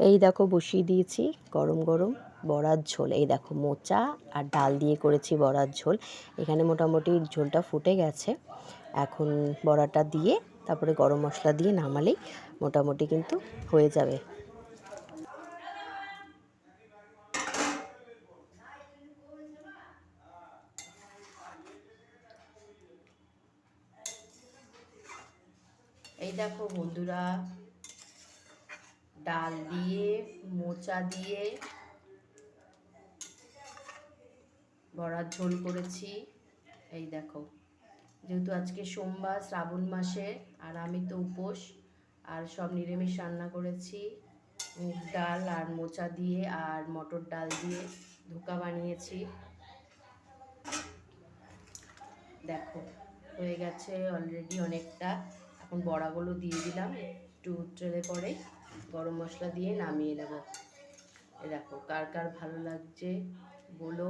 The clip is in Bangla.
এই দেখো বসিয়ে দিয়েছি গরম গরম বড়ার ঝোল। এই দেখো মোচা আর ডাল দিয়ে করেছি বড়ার ঝোল। এখানে মোটামুটি ঝোলটা ফুটে গেছে। এখন বড়াটা দিয়ে তারপরে গরম মশলা দিয়ে নামালেই মোটামুটি কিন্তু হয়ে যাবে। এই দেখো বন্ধুরা ডাল দিয়ে, মোচা দিয়ে, বড়ার ঝোল করেছি। এই দেখো, যেহেতু আজকে সোমবার, শ্রাবণ মাসে, আর আমি তো উপোস, আর সব নিরামিষ রান্না করেছি। মুগ ডাল আর মোচা দিয়ে, আর মটর ডাল দিয়ে ধোকা বানিয়েছি। দেখো, হয়ে গেছে অলরেডি অনেকটা। এখন বড়াগুলো দিয়ে দিলাম, একটু চলে পরে। গরম মশলা দিয়ে নামিয়ে নেব। এ দেখো কার কার ভালো লাগছে বলো।